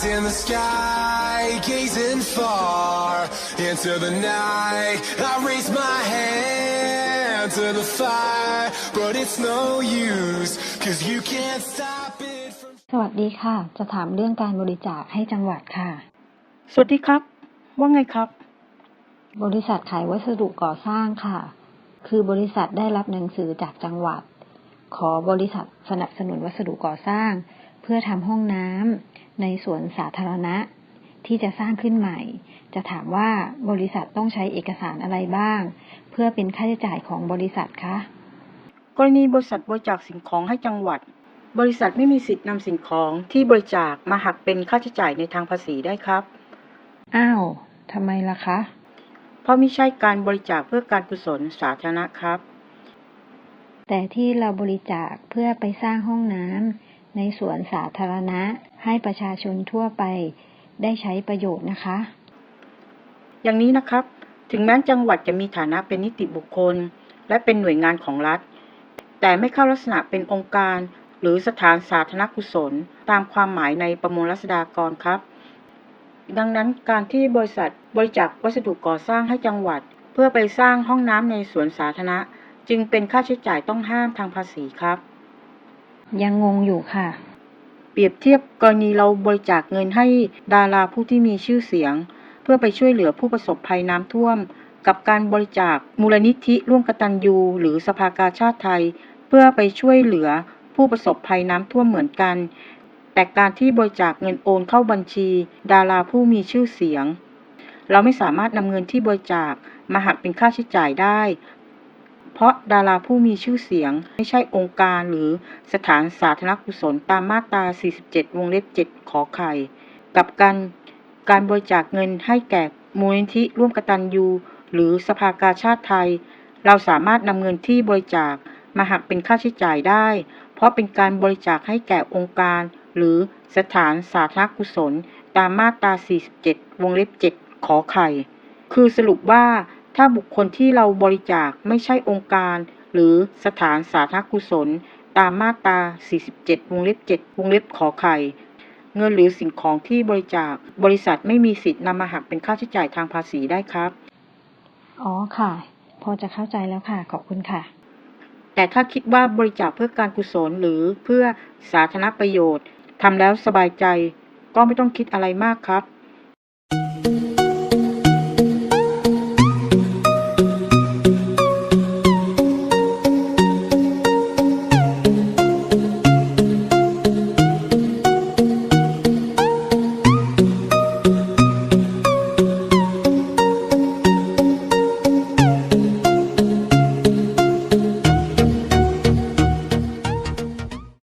Eyes in the sky, gazing far into the night. I raise my hand to the fire, but it's no use, cause you can't stop it from สวัสดีค่ะ จะถามเรื่องการบริจาคให้จังหวัดค่ะ สวัสดีครับ ว่าไงครับ บริษัทขายวัสดุก่อสร้างค่ะ คือบริษัทได้รับหนังสือจากจังหวัด ขอบริษัทสนับสนุนวัสดุก่อสร้าง เพื่อทำห้องน้ำ ในสวนสาธารณะที่จะสร้างขึ้นใหม่ จะถามว่าบริษัทต้องใช้เอกสารอะไรบ้าง เพื่อเป็นค่าใช้จ่ายของบริษัทคะ กรณีบริษัทบริจาคสิ่งของให้จังหวัด บริษัทไม่มีสิทธิ์นำสิ่งของที่บริจาคมาหักเป็นค่าใช้จ่ายในทางภาษีได้ครับ อ้าวทำไมล่ะคะ เพราะไม่ใช่การบริจาคเพื่อการกุศลสาธารณะครับ แต่ที่เราบริจาคเพื่อไปสร้างห้องน้ำ ในสวนสาธารณะให้ประชาชนทั่วไปได้ใช้ประโยชน์นะคะ อย่างนี้นะครับ ถึงแม้จังหวัดจะมีฐานะเป็นนิติบุคคล และเป็นหน่วยงานของรัฐ แต่ไม่เข้าลักษณะเป็นองค์การ หรือสถานสาธารณกุศล ตามความหมายในประมวลรัษฎากรครับ ดังนั้นการที่บริษัทบริจาควัสดุก่อสร้างให้จังหวัด เพื่อไปสร้างห้องน้ำในสวนสาธารณะ จึงเป็นค่าใช้จ่ายต้องห้ามทางภาษีครับ ยังงงอยู่ค่ะ เปรียบเทียบกรณีเราบริจาคเงินให้ดาราผู้ที่มีชื่อเสียง เพื่อไปช่วยเหลือผู้ประสบภัยน้ำท่วม กับการบริจาคมูลนิธิร่วมกตัญญูหรือสภากาชาติไทย เพื่อไปช่วยเหลือผู้ประสบภัยน้ำท่วมเหมือนกัน แต่การที่บริจาคเงินโอนเข้าบัญชี ดาราผู้มีชื่อเสียง เราไม่สามารถนำเงินที่บริจาคมาหักเป็นค่าใช้จ่ายได้ เพราะดาราผู้มีชื่อเสียงไม่ใช่องค์การหรือสถานสาธารณกุศลตามมาตรา 47 วงเล็บ 7 ขอไข่ กับกันการบริจาคเงินให้แก่มูลนิธิร่วมกตัญญูหรือสภากาชาติไทย เราสามารถนำเงินที่บริจาคมาหักเป็นค่าใช้จ่ายได้ เพราะเป็นการบริจาคให้แก่องค์การ หรือสถานสาธารณกุศล ตามมาตรา 47 วงเล็บ 7 ขอไข่ คือสรุปว่า ถ้าบุคคลที่เราบริจาคไม่ใช่องค์การ หรือสถานสาธารณกุศล ตามมาตรา 47 วงเล็บ 7 วงเล็บขอไข่ เงินหรือสิ่งของที่บริจาค บริษัทไม่มีสิทธิ์นำมาหักเป็นค่าใช้จ่ายทางภาษีได้ครับ อ๋อค่ะ พอจะเข้าใจแล้วค่ะ ขอบคุณค่ะ แต่ถ้าคิดว่าบริจาคเพื่อการกุศลหรือเพื่อสาธารณประโยชน์ทำแล้วสบายใจ ก็ไม่ต้องคิดอะไรมากครับ